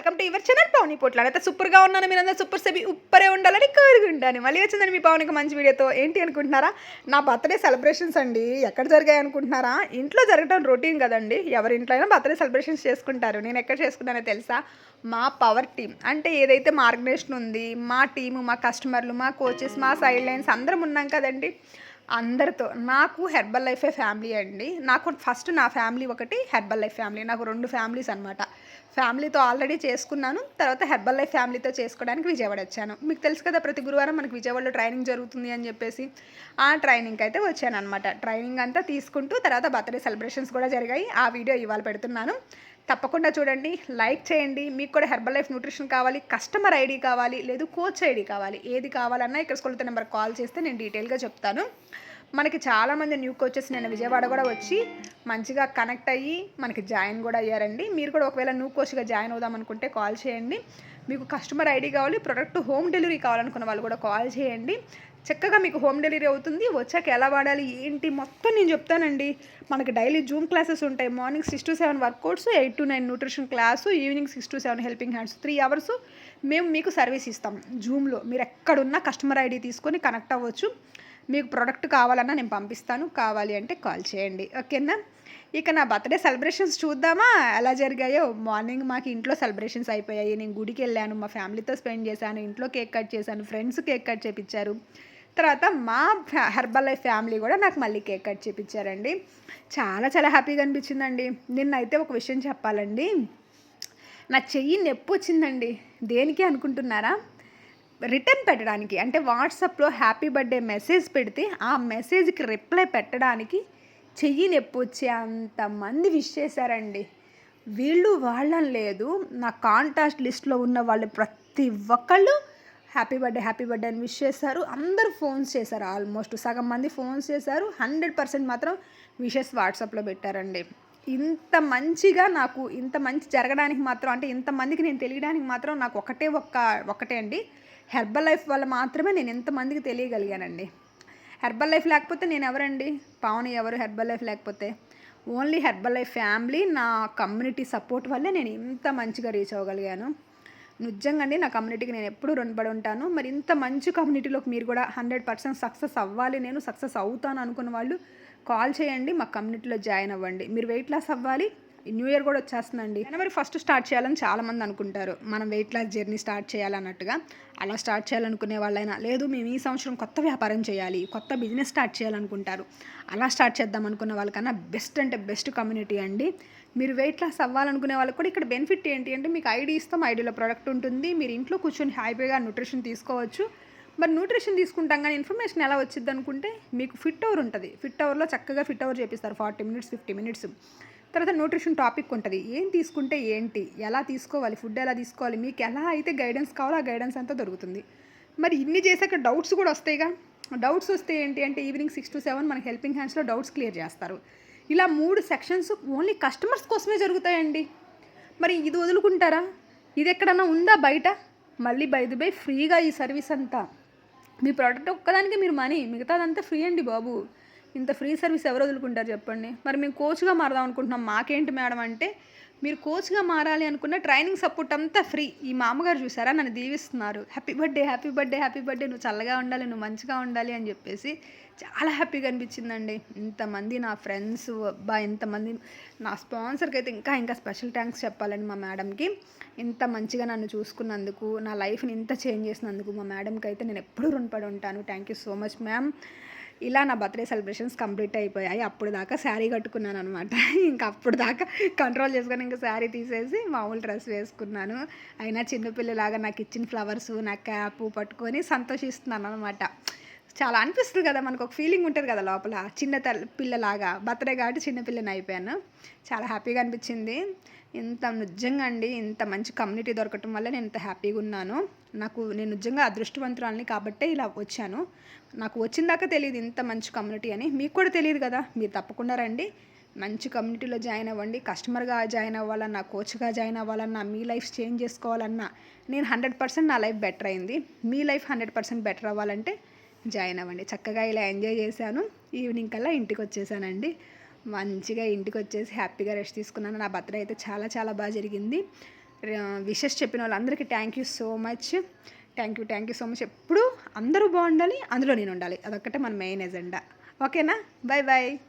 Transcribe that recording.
Welcome to your channel Pavani Potla అయితే సూపర్గా ఉన్నాను మీరందరూ సూపర్ సెబీ ఉప్పరే ఉండాలని కోరుకుంటాను. మళ్ళీ వచ్చిందని మీ పవన్కి మంచి వీడియోతో. ఏంటి అనుకుంటున్నారా? నా బర్త్డే సెలబ్రేషన్స్ అండి. ఎక్కడ జరిగాయి అనుకుంటున్నారా? ఇంట్లో జరగడం రొటీన్ కదండి. ఎవరి ఇంట్లో అయినా బర్త్డే సెలబ్రేషన్స్ చేసుకుంటారు. నేను ఎక్కడ చేసుకున్నానో తెలుసా? మా పవర్ టీం అంటే ఏదైతే మా ఆర్గనైజేషన్ ఉంది మా టీము మా కస్టమర్లు మా కోచెస్ మా సైడ్ లైన్స్ అందరం ఉన్నాం కదండి. అందరితో. నాకు హెర్బల్ లైఫే ఫ్యామిలీ అండి. నాకు ఫస్ట్ నా ఫ్యామిలీ ఒకటి హెర్బల్ లైఫ్ ఫ్యామిలీ నాకు రెండు ఫ్యామిలీస్ అనమాట ఫ్యామిలీతో ఆల్రెడీ చేసుకున్నాను. తర్వాత హెర్బల్ లైఫ్ ఫ్యామిలీతో చేసుకోవడానికి విజయవాడ వచ్చాను. మీకు తెలుసు కదా ప్రతి గురువారం మనకి విజయవాడలో ట్రైనింగ్ జరుగుతుంది అని చెప్పేసి ఆ ట్రైనింగ్కి అయితే వచ్చాను అనమాట ట్రైనింగ్ అంతా తీసుకుంటూ తర్వాత బర్త్డే సెలబ్రేషన్స్ కూడా జరిగాయి. ఆ వీడియో ఇవాళ పెడుతున్నాను. తప్పకుండా చూడండి. లైక్ చేయండి. మీకు కూడా హెర్బల్ లైఫ్ న్యూట్రిషన్ కావాలి కస్టమర్ ఐడి కావాలి లేదు కోచ్ ఐడి కావాలి. ఏది కావాలన్నా ఇక్కడ స్కూల్తో నెంబర్ కాల్ చేస్తే నేను డీటెయిల్గా చెప్తాను. మనకి చాలామంది న్యూ కోచెస్ నేను విజయవాడ కూడా వచ్చి మంచిగా కనెక్ట్ అయ్యి మనకి జాయిన్ కూడా అయ్యారండి. మీరు కూడా ఒకవేళ న్యూ కోచ్గా జాయిన్ అవుదాం అనుకుంటే కాల్ చేయండి. మీకు కస్టమర్ ఐడి కావాలి ప్రొడక్ట్ హోమ్ డెలివరీ కావాలనుకున్న వాళ్ళు కూడా కాల్ చేయండి. చక్కగా మీకు హోమ్ డెలివరీ అవుతుంది. వచ్చాక ఎలా వాడాలి ఏంటి మొత్తం నేను చెప్తానండి. మనకి డైలీ జూమ్ క్లాసెస్ ఉంటాయి. Morning six to seven workouts eight to nine nutrition class evening six to seven helping hands three hours మేము మీకు సర్వీస్ ఇస్తాం. జూమ్లో మీరు ఎక్కడున్నా కస్టమర్ ఐడి తీసుకొని కనెక్ట్ అవ్వచ్చు. మీకు ప్రోడక్ట్ కావాలన్నా నేను పంపిస్తాను. కావాలి అంటే కాల్ చేయండి. ఓకేనా ఇక నా బర్త్డే సెలబ్రేషన్స్ చూద్దామా? ఎలా జరిగాయో? మార్నింగ్ మాకు ఇంట్లో సెలబ్రేషన్స్ అయిపోయాయి. నేను గుడికి వెళ్ళాను. మా ఫ్యామిలీతో స్పెండ్ చేశాను. ఇంట్లో కేక్ కట్ చేశాను. ఫ్రెండ్స్ కేక్ కట్ చేపించారు తర్వాత మా హెర్బల్ లైఫ్ ఫ్యామిలీ కూడా నాకు మళ్ళీ కేక్ కట్ చేపించారండి చాలా చాలా హ్యాపీగా అనిపించిందండి. నిన్నైతే ఒక విషయం చెప్పాలండి. నా చెయ్యి నొప్పి వచ్చిందండి. దేనికి అనుకుంటున్నారా? రిటర్న్ పెట్టడానికి అంటే వాట్సాప్లో హ్యాపీ బర్త్డే మెసేజ్ పెడితే ఆ మెసేజ్కి రిప్లై పెట్టడానికి చెయ్యి నొప్పి వచ్చే అంతమంది విష్ చేశారండి. వీళ్ళు వాళ్ళని లేదు. నా కాంటాక్ట్ లిస్ట్లో ఉన్న వాళ్ళు ప్రతి ఒక్కళ్ళు హ్యాపీ బర్త్డే హ్యాపీ బర్త్డే అని విష్ చేశారు. అందరూ ఫోన్స్ చేశారు ఆల్మోస్ట్ సగం మంది ఫోన్స్ చేశారు. హండ్రెడ్ పర్సెంట్ మాత్రం విషెస్ వాట్సాప్లో పెట్టారండి. ఇంత మంచిగా నాకు ఇంత మంచి జరగడానికి మాత్రం అంటే ఇంతమందికి నేను తెలియడానికి మాత్రం నాకు ఒకటే ఒక్క ఒకటే అండి. హెర్బల్ లైఫ్ వల్ల మాత్రమే నేను ఎంతమందికి తెలియగలిగానండి. హెర్బల్ లైఫ్ లేకపోతే నేను ఎవరండి? పావని ఎవరు హెర్బల్ లైఫ్ లేకపోతే? ఓన్లీ హెర్బల్ లైఫ్ ఫ్యామిలీ నా కమ్యూనిటీ సపోర్ట్ వల్లే నేను ఇంత మంచిగా రీచ్ అవ్వగలిగాను. నిజంగా అండి నా కమ్యూనిటీకి నేను ఎప్పుడూ రుణపడి ఉంటాను. మరి ఇంత మంచి కమ్యూనిటీలోకి మీరు కూడా హండ్రెడ్ పర్సెంట్ సక్సెస్ అవ్వాలి. నేను సక్సెస్ అవుతాను అనుకున్న వాళ్ళు కాల్ చేయండి మా కమ్యూనిటీలో జాయిన్ అవ్వండి. మీరు వెయిట్ లాస్ అవ్వాలి. న్యూ ఇయర్ కూడా వచ్చేస్తుందండి. జనవరి ఫస్ట్ స్టార్ట్ చేయాలని చాలామంది అనుకుంటారు. మనం వెయిట్ లాస్ జర్నీ స్టార్ట్ చేయాలన్నట్టుగా. అలా స్టార్ట్ చేయాలనుకునే వాళ్ళైనా లేదు మేము ఈ సంవత్సరం కొత్త వ్యాపారం చేయాలి కొత్త బిజినెస్ స్టార్ట్ చేయాలనుకుంటారు. అలా స్టార్ట్ చేద్దాం అనుకున్న వాళ్ళకన్నా బెస్ట్ అంటే బెస్ట్ కమ్యూనిటీ అండి. మీరు వెయిట్ లాస్ అవ్వాలనుకునే వాళ్ళకి కూడా ఇక్కడ బెనిఫిట్ ఏంటి అంటే మీకు ఐడి ఇస్తాం ఐడిలో ప్రోడక్ట్ ఉంటుంది. మీరు ఇంట్లో కూర్చొని హ్యాపీగా న్యూట్రిషన్ తీసుకోవచ్చు. మరి న్యూట్రిషన్ తీసుకుంటాం కానీ ఇన్ఫర్మేషన్ ఎలా వచ్చింది అనుకుంటే మీకు ఫిట్ అవర్ ఉంటుంది. ఫిట్ అవర్లో చక్కగా ఫిట్ అవర్ చేపిస్తారు. Forty minutes fifty minutes. తర్వాత న్యూట్రిషన్ టాపిక్ ఉంటుంది. ఏం తీసుకుంటే ఏంటి? ఎలా తీసుకోవాలి? ఫుడ్ ఎలా తీసుకోవాలి? మీకు ఎలా అయితే గైడెన్స్ కావాలో ఆ గైడెన్స్ అంతా దొరుకుతుంది. మరి ఇన్ని చేసాక డౌట్స్ కూడా వస్తాయిగా. డౌట్స్ వస్తే ఏంటి అంటే ఈవినింగ్ సిక్స్ టు సెవెన్ మన హెల్పింగ్ హ్యాండ్స్లో డౌట్స్ క్లియర్ చేస్తారు. ఇలా మూడు సెక్షన్స్ ఓన్లీ కస్టమర్స్ కోసమే జరుగుతాయండి. మరి ఇది వదులుకుంటారా? ఇది ఎక్కడన్నా ఉందా బయట? మళ్ళీ బైది బై ఫ్రీగా ఈ సర్వీస్ అంతా. మీ ప్రోడక్ట్ ఒక్కదానికి మీరు మనీ మిగతాదంతా ఫ్రీ అండి బాబు. ఇంత ఫ్రీ సర్వీస్ ఎవరు వదులుకుంటారు చెప్పండి? మరి మేము కోచ్గా మారదాం అనుకుంటున్నాం. మాకేంటి మేడం అంటే మీరు కోచ్గా మారాలి అనుకున్న ట్రైనింగ్ సపోర్ట్ అంతా ఫ్రీ. ఈ మామగారు చూసారా? నన్ను దీవిస్తున్నారు. Happy birthday happy birthday happy birthday నువ్వు చల్లగా ఉండాలి నువ్వు మంచిగా ఉండాలి అని చెప్పేసి చాలా హ్యాపీగా అనిపించిందండి. ఇంతమంది నా ఫ్రెండ్స్ అబ్బా ఇంతమంది నా స్పాన్సర్కి అయితే ఇంకా ఇంకా స్పెషల్ థ్యాంక్స్ చెప్పాలండి మా మేడంకి. ఇంత మంచిగా నన్ను చూసుకున్నందుకు నా లైఫ్ని ఇంత చేంజ్ చేసినందుకు మా మేడంకి అయితే నేను ఎప్పుడూ రుణపడి ఉంటాను. Thank you so much ma'am. ఇలా నా బర్త్డే సెలబ్రేషన్స్ కంప్లీట్ అయిపోయాయి. అప్పుడు దాకా శారీ కట్టుకున్నాను అనమాట ఇంకా అప్పుడు దాకా కంట్రోల్ చేసుకొని ఇంకా శారీ తీసేసి మామూలు డ్రెస్ వేసుకున్నాను. అయినా చిన్నపిల్లలాగా నాకు ఇచ్చిన ఫ్లవర్స్ నా క్యాప్ పట్టుకొని సంతోషిస్తున్నాను అనమాట చాలా అనిపిస్తుంది కదా మనకు ఒక ఫీలింగ్ ఉంటుంది కదా లోపల. చిన్న పిల్లలాగా. బర్త్డే కాబట్టి చిన్నపిల్లని అయిపోయాను. చాలా హ్యాపీగా అనిపించింది. ఇంత నిజంగా అండి ఇంత మంచి కమ్యూనిటీ దొరకటం వల్ల నేను ఇంత హ్యాపీగా ఉన్నాను. నాకు నేను నిజంగా అదృష్టవంతురాలని కాబట్టే ఇలా వచ్చాను. నాకు వచ్చిన దాకా తెలియదు ఇంత మంచి కమ్యూనిటీ అని. మీకు కూడా తెలియదు కదా మీరు తప్పకుండా రండి. మంచి కమ్యూనిటీలో జాయిన్ అవ్వండి. కస్టమర్గా జాయిన్ అవ్వాలన్నా కోచ్గా జాయిన్ అవ్వాలన్నా మీ లైఫ్ చేంజ్ చేసుకోవాలన్నా నేను హండ్రెడ్ పర్సెంట్ నా లైఫ్ బెటర్ అయింది. మీ లైఫ్ హండ్రెడ్ పర్సెంట్ బెటర్ అవ్వాలంటే జాయిన్ అవ్వండి. చక్కగా ఇలా ఎంజాయ్ చేశాను. ఈవినింగ్ కల్లా ఇంటికి వచ్చేసానండి. మంచిగా ఇంటికి వచ్చేసి హ్యాపీగా రెస్ట్ తీసుకున్నాను. నా బర్త్డే అయితే చాలా చాలా బాగా జరిగింది. విషెస్ చెప్పిన వాళ్ళందరికీ thank you so much thank you thank you so much ఎప్పుడు అందరూ బాగుండాలి అందులో నేను ఉండాలి. అదొక్కటే మన మెయిన్ ఎజెండా ఓకేనా బాయ్ బాయ్